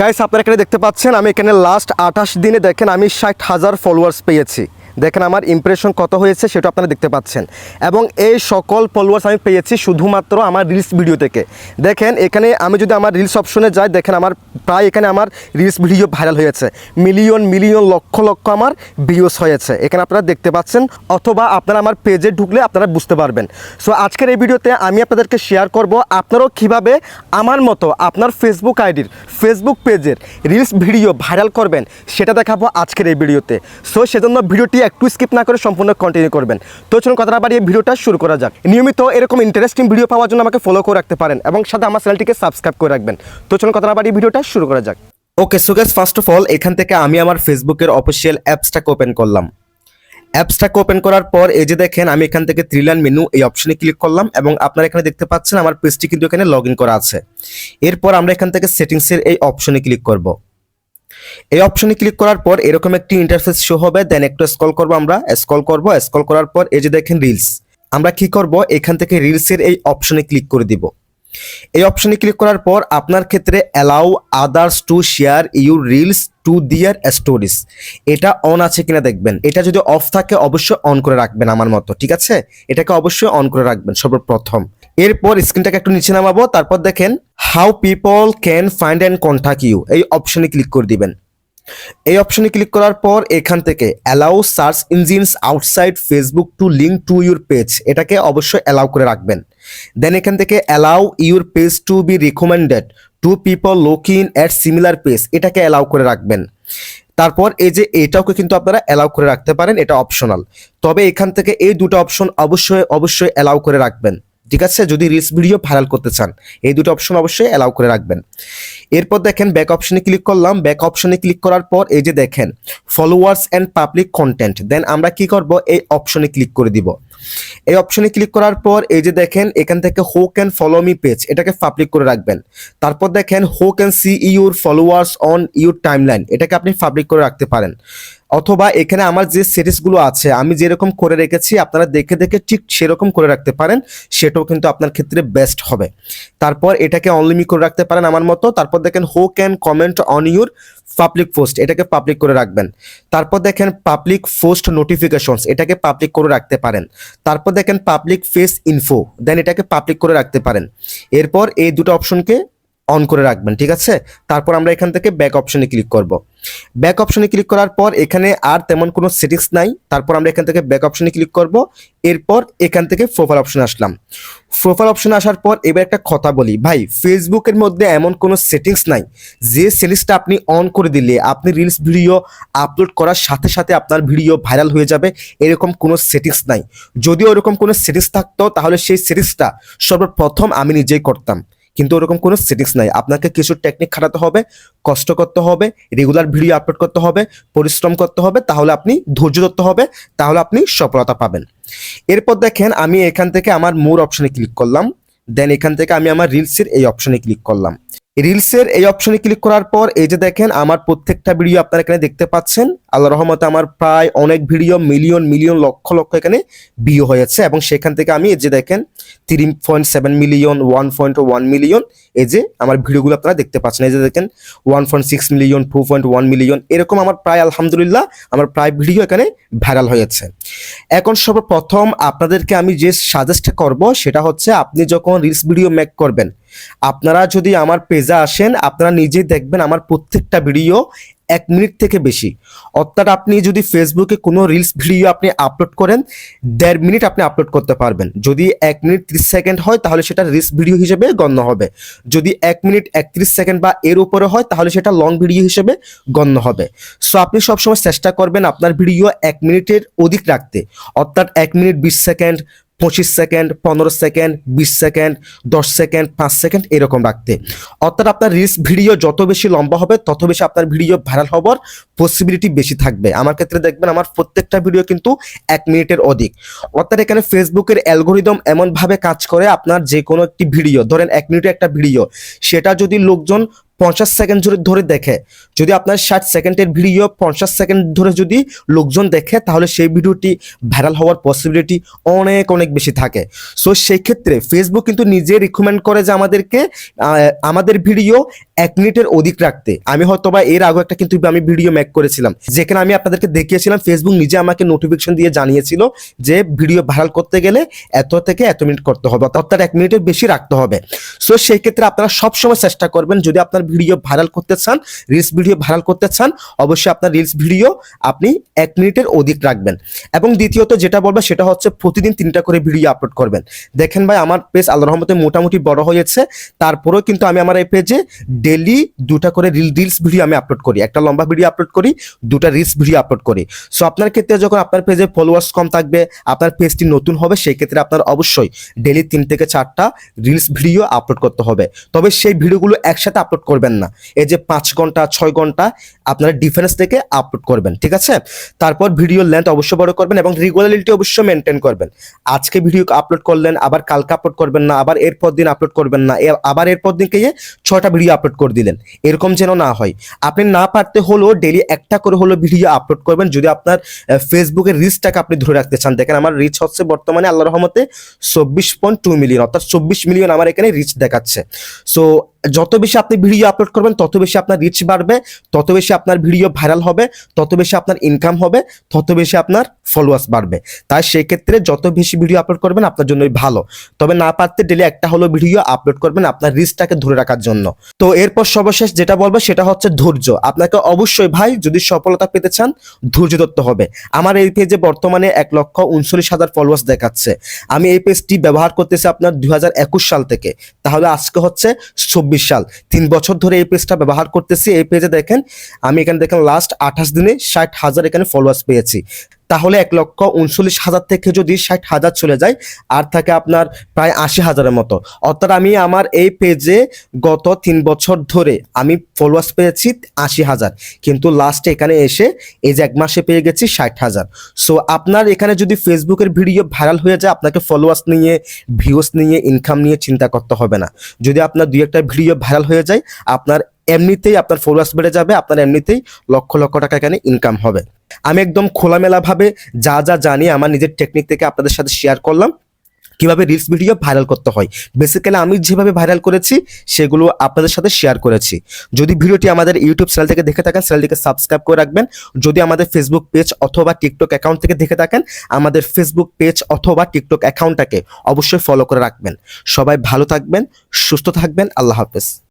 Guys আপনারা এখানে দেখতে পাচ্ছেন, আমি এখানে লাস্ট আঠাশ দিনে দেখেন আমি ষাট হাজার ফলোয়ার্স পেয়েছি। দেখেন আমার ইমপ্রেশন কত হয়েছে সেটা আপনারা দেখতে পাচ্ছেন। এবং এই সকল ফলোয়ার্স আমি পেয়েছি শুধুমাত্র আমার রিলস ভিডিও থেকে। দেখেন, এখানে আমি যদি আমার রিলস অপশনে যাই, দেখেন আমার প্রায় এখানে আমার রিলস ভিডিও ভাইরাল হয়েছে। মিলিয়ন মিলিয়ন লক্ষ লক্ষ আমার ভিউস হয়েছে। এখানে আপনারা দেখতে পাচ্ছেন, অথবা আপনারা আমার পেজে ঢুকলে আপনারা বুঝতে পারবেন। সো আজকের এই ভিডিওতে আমি আপনাদেরকে শেয়ার করব, আপনারাও কীভাবে আমার মতো আপনার ফেসবুক আইডির ফেসবুক পেজের রিলস ভিডিও ভাইরাল করবেন, সেটা দেখাবো আজকের এই ভিডিওতে সো সেজন্য ভিডিওটি একটু স্কিপ না করে সম্পূর্ণ কন্টিনিউ করবেন। তো চলুন কথা না বাড়িয়ে ভিডিওটা শুরু করা যাক। নিয়মিত এরকম ইন্টারেস্টিং ভিডিও পাওয়ার জন্য আমাকে ফলো করে রাখতে পারেন এবং সাথে আমার চ্যানেলটিকে সাবস্ক্রাইব করে রাখবেন। তো চলুন কথা না বাড়িয়ে ভিডিওটা শুরু করা যাক। Okay so first of all এখান থেকে আমি আমার ফেসবুকের অফিসিয়াল অ্যাপসটাকে ওপেন করলাম। অ্যাপসটাকে ওপেন করার পর এই যে দেখেন, আমি এখান থেকে থ্রি লাইন মেনু এই অপশনে ক্লিক করলাম এবং আপনারা এখানে দেখতে পাচ্ছেন আমার পেজটি কিন্তু এখানে লগ করা আছে। এরপর আমরা এখান থেকে সেটিংসের এই অপশনে ক্লিক করব। এই অপশনে ক্লিক করার পর এরকম একটি ইন্টারফেস শো হবে দেন একটু স্ক্রল করব আমরা স্ক্রল করব স্ক্রল করার পর এই যে দেখেন রিলস আমরা কি করব? এখান থেকে রিলসের এই অপশনে ক্লিক করে দিব। এই অপশনে ক্লিক করার পর আপনার ক্ষেত্রে allow others to share your reels to their stories এটা অন আছে কিনা দেখবেন। এটা যদি অফ থাকে, অবশ্যই অন করে রাখবেন আমার মতো, ঠিক আছে? এটাকে অবশ্যই অন করে রাখবেন সর্বপ্রথম। এরপর স্ক্রিনটাকে একটু নিচে নামাবো, তারপর দেখেন how people can find and contact you এই অপশনে ক্লিক করে দিবেন। এই অপশনে ক্লিক করার পর এখান থেকে allow search engines outside Facebook to link to your page এটাকে অবশ্যই অ্যালাউ করে রাখবেন। দেন এখান থেকে allow your page to be recommended to people looking at similar page এটাকে অ্যালাউ করে রাখবেন। তারপর এই যে এটাকে কিন্তু আপনারা অ্যালাউ করে রাখতে পারেন, এটা অপশনাল তবে এখান থেকে এই দুটো অপশন অবশ্যই অবশ্যই অ্যালাউ করে রাখবেন। ঠিক আছে? যদি রিলস ভিডিও ভাইরাল করতে চান, এই দুটো অপশন অবশ্যই অ্যালাউ করে রাখবেন। এরপর দেখেন ব্যাক অপশনে ক্লিক করলাম। ব্যাক অপশনে ক্লিক করার পর এই যে দেখেন followers and public content then আমরা কি করব? এই অপশনে ক্লিক করে দিব। এই অপশনে ক্লিক করার পর এই যে দেখেন, এখান থেকে who can follow me page এটাকে পাবলিক করে রাখবেন। তারপর দেখেন who can see your followers on your timeline এটাকে আপনি পাবলিক করে রাখতে পারেন। অথবা এখানে আমার যে সিরিজগুলো আছে, আমি যেরকম করে রেখেছি, আপনারা দেখে দেখে ঠিক সেরকম করে রাখতে পারেন, সেটাও কিন্তু আপনার ক্ষেত্রে বেস্ট হবে। তারপর এটাকে অনলিমি করে রাখতে পারেন আমার মতো, তারপর দেখেন who can comment on your public post এটাকে পাবলিক করে রাখবেন। তারপর দেখেন পাবলিক পোস্ট নোটিফিকেশনস এটাকে পাবলিক করে রাখতে পারেন। তারপর দেখেন পাবলিক ফেস ইনফো দেন এটাকে পাবলিক করে রাখতে পারেন। এরপর এই দুটো অপশনকে অন করে রাখবেন, ঠিক আছে? তারপর আমরা এখান থেকে ব্যাক অপশনে ক্লিক করব। ব্যাক অপশনে ক্লিক করার পর এখানে আর তেমন কোনো সেটিংস নাই। তারপর আমরা এখান থেকে ব্যাক অপশনে ক্লিক করব। এরপর এখান থেকে প্রোফাইল অপশনে আসলাম। প্রোফাইল অপশনে আসার পর এবার একটা কথা বলি। ভাই ফেসবুকের মধ্যে এমন কোনো সেটিংস নাই। যে সেটিংসটা আপনি অন করে দিলে, আপনি রিলস ভিডিও আপলোড করার সাথে সাথে আপনার ভিডিও ভাইরাল হয়ে যাবে, এরকম কোনো সেটিংস নাই। যদিও এরকম কোনো সেটিংস থাকতো, তাহলে সেই সেটিংসটা সর্বপ্রথম আমি নিজেই করতাম। কিন্তু ওরকম কোনো সেটিংস নাই। আপনাকে কিছু টেকনিক খাটাতে হবে, কষ্ট করতে হবে রেগুলার ভিডিও আপলোড করতে হবে, পরিশ্রম করতে হবে, তাহলে আপনি ধৈর্য ধরতে হবে, তাহলে আপনি সফলতা পাবেন। এরপর দেখেন আমি এখান থেকে আমার মোর অপশনে ক্লিক করলাম। দেন এখান থেকে আমি আমার রিলসের এই অপশনে ক্লিক করলাম। রিলসের এই অপশনে ক্লিক করার পর এই যে দেখেন আমার প্রত্যেকটা ভিডিও আপনারা এখানে দেখতে পাচ্ছেন। আল্লাহ রহমতে আমার প্রায় অনেক video, million million, lakh lakh এখানে ভিউ হয়েছে এবং সেখান থেকে আমি এই যে দেখেন three point seven million one point one million এই যে আমার ভিডিওগুলো আপনারা দেখতে পাচ্ছেন। এই যে দেখেন one point six million two point one million এরকম আমার প্রায় আলহামদুলিল্লাহ আমার প্রায় ভিডিও এখানে ভাইরাল হয়েছে। এখন সর্বপ্রথম আপনাদেরকে আমি যে সাজেস্ট করব সেটা হচ্ছে আপনি যখন রিলস ভিডিও মেক করবেন, আপনারা যদি আমার পেজে আসেন, আপনারা নিজেই দেখবেন আমার প্রত্যেকটা ভিডিও এক মিনিট থেকে বেশি। অর্থাৎ আপনি যদি ফেসবুকে কোনো রিলস ভিডিও আপনি আপলোড করেন, দেড় মিনিট আপনি আপলোড করতে পারবেন। যদি এক মিনিট ত্রিশ সেকেন্ড হয়, তাহলে সেটা রিলস ভিডিও হিসেবে গণ্য হবে। যদি এক মিনিট একত্রিশ সেকেন্ড বা এর উপরে হয়, তাহলে সেটা লং ভিডিও হিসেবে গণ্য হবে। সো আপনি সবসময় চেষ্টা করবেন আপনার ভিডিও এক মিনিটের অধিক রাখতে। অর্থাৎ এক মিনিট বিশ সেকেন্ড পঁচিশ সেকেন্ড, পনেরো সেকেন্ড, বিশ সেকেন্ড, দশ সেকেন্ড, পাঁচ সেকেন্ড এরকম রাখতে। অর্থাৎ আপনার রিলস ভিডিও যত বেশি লম্বা হবে, তত বেশি আপনার ভিডিও ভাইরাল হওয়ার পসিবিলিটি বেশি থাকবে। আমার ক্ষেত্রে দেখবেন, আমার প্রত্যেকটা ভিডিও কিন্তু এক মিনিটের অধিক। অর্থাৎ এখানে ফেসবুকের অ্যালগোরিদম এমনভাবে কাজ করে, আপনার যে কোনো একটি ভিডিও ধরেন এক মিনিটের একটা ভিডিও সেটা যদি লোকজন পঞ্চাশ সেকেন্ড ধরে ধরে দেখে। যদি আপনার ষাট সেকেন্ডের ভিডিও পঞ্চাশ সেকেন্ড ধরে যদি লোকজন দেখে, তাহলে সেই ভিডিওটি ভাইরাল হওয়ার পসিবিলিটি অনেক অনেক বেশি থাকে। সো সেই ক্ষেত্রে ফেসবুক কিন্তু নিজে রিকমেন্ড করে যে আমাদেরকে আমাদের ভিডিও এক মিনিটের অধিক রাখতে। আমি হয়তো বা এর আগে একটা কিন্তু আমি ভিডিও ম্যাক করেছিলাম। যেখানে আমি আপনাদেরকে দেখিয়েছিলাম ফেসবুক নিজে আমাকে নোটিফিকেশন দিয়ে জানিয়েছিল যে ভিডিও ভাইরাল করতে গেলে এত থেকে এত মিনিট করতে হবে, অর্থাৎ এক মিনিটের বেশি রাখতে হবে। সো সেই ক্ষেত্রে আপনারা সবসময় চেষ্টা করবেন, যদি আপনার ভিডিও ভাইরাল করতে চান রিলস ভিডিও ভাইরাল করতে চান, অবশ্যই আপনার রিলস ভিডিও আপনি এক মিনিটের অধিক রাখবেন। এবং দ্বিতীয়ত যেটা বলবে সেটা হচ্ছে প্রতিদিন তিনটা করে ভিডিও আপলোড করবেন। দেখেন ভাই, আমার পেজ আল্লাহ রহমতে মোটামুটি বড় হয়েছে। তারপরেও কিন্তু আমি আমার এই পেজে ডেলি দুটা করে রিল রিলস ভিডিও আমি আপলোড করি। একটা লম্বা ভিডিও আপলোড করি, দুটা রিলস ভিডিও আপলোড করি। সো আপনার ক্ষেত্রে যখন আপনার পেজে ফলোয়ার্স কম থাকবে, আপনার পেজটি নতুন হবে, সেই ক্ষেত্রে আপনার অবশ্যই ডেলি তিন থেকে চারটা রিলস ভিডিও আপলোড করতে হবে। তবে সেই ভিডিওগুলো একসাথে আপলোড করবেন না। এই যে পাঁচ ঘণ্টা, ছয় ঘণ্টা আপনারা ডিফারেন্স থেকে আপলোড করবেন, ঠিক আছে? তারপর ভিডিও লেন্থ অবশ্যই বড় করবেন এবং রেগুলারিটি অবশ্যই মেনটেন করবেন। আজকে ভিডিও আপলোড করলেন, আবার কালকে আপলোড করবেন না, আবার এরপর দিন আপলোড করবেন না আবার এরপর দিনকে ছয়টা ভিডিও আপলোড করে দিলেন। এরকম যেন না হয়। আপনি না পারতে হলেও ডেলি একটা করে হলো ভিডিও আপলোড করবেন। যদি আপনার ফেসবুকের রিচটাকে আপনি ধরে রাখতে চান, দেখেন আমার রিচ হচ্ছে বর্তমানে আল্লাহ রহমতে, চব্বিশ পয়েন্ট টু মিলিয়ন অর্থাৎ চব্বিশ মিলিয়ন আমার এখানে রিচ দেখাচ্ছে। সো যত বেশি আপনি ভিডিও আপলোড করবেন, তত বেশি আপনার রিচ বাড়বে, তত বেশি আপনার ভিডিও ভাইরাল হবে, তত বেশি আপনার ইনকাম হবে, তত বেশি আপনার ফলোয়ার্স বাড়বে। তাই সেই ক্ষেত্রে যত বেশি ভিডিও আপলোড করবেন, আপনার জন্যই ভালো। তবে না পারতে ডেলি একটা হলো ভিডিও আপলোড করবেন, আপনার রিচটাকে ধরে রাখার জন্য। তো এরপর সর্বশেষ যেটা বলব, সেটা হচ্ছে ধৈর্য। আপনাকে অবশ্যই ভাই, যদি সফলতা পেতে চান, ধৈর্য ধরতে হবে। আমার এই পেজে বর্তমানে এক লক্ষ উনচল্লিশ হাজার ফলোয়ার্স দেখাচ্ছে। আমি এই পেজটি ব্যবহার করতেছি আপনার দুই হাজার একুশ সাল থেকে। তাহলে আজকে হচ্ছে চব্বিশ সাল। তিন বছর ধরে এই পেজটা ব্যবহার করতেছি। এই পেজে দেখেন, আমি এখানে দেখেন লাস্ট আঠাশ দিনে ষাট হাজার এখানে ফলোয়ার্স পেয়েছি। তাহলে এক লক্ষ উনচল্লিশ হাজার থেকে যদি ষাট হাজার চলে যায়, আর থাকে আপনার প্রায় আশি হাজারের মতো। অর্থাৎ আমি আমার এই পেজে গত তিন বছর ধরে আমি ফলোয়ার্স পেয়েছি আশি হাজার। কিন্তু লাস্টে এখানে এসে এই যে এক মাসে পেয়ে গেছি ষাট হাজার। সো আপনার এখানে যদি ফেসবুকের ভিডিও ভাইরাল হয়ে যায়, আপনাকে ফলোয়ার্স নিয়ে ভিউস নিয়ে ইনকাম নিয়ে চিন্তা করতে হবে না। যদি আপনার দুই একটা ভিডিও ভাইরাল হয়ে যায়, আপনার এমনিতেই আপনার ফলোয়ার্স বেড়ে যাবে, আপনার এমনিতেই লক্ষ লক্ষ টাকা এখানে ইনকাম হবে। আমি একদম খোলামেলাভাবে যা যা জানি আমার নিজের টেকনিক থেকে আপনাদের সাথে শেয়ার করলাম, কীভাবে রিলস ভিডিও ভাইরাল করতে হয়। বেসিক্যালি আমি যেভাবে ভাইরাল করেছি, সেগুলো আপনাদের সাথে শেয়ার করেছি। যদি ভিডিওটি আমাদের ইউটিউব চ্যানেল থেকে দেখে থাকেন চ্যানেলটিকে সাবস্ক্রাইব করে রাখবেন। যদি আমাদের ফেসবুক পেজ অথবা টিকটক অ্যাকাউন্ট থেকে দেখে থাকেন, আমাদের ফেসবুক পেজ অথবা টিকটক অ্যাকাউন্টটাকে অবশ্যই ফলো করে রাখবেন। সবাই ভালো থাকবেন, সুস্থ থাকবেন, আল্লাহ হাফেজ।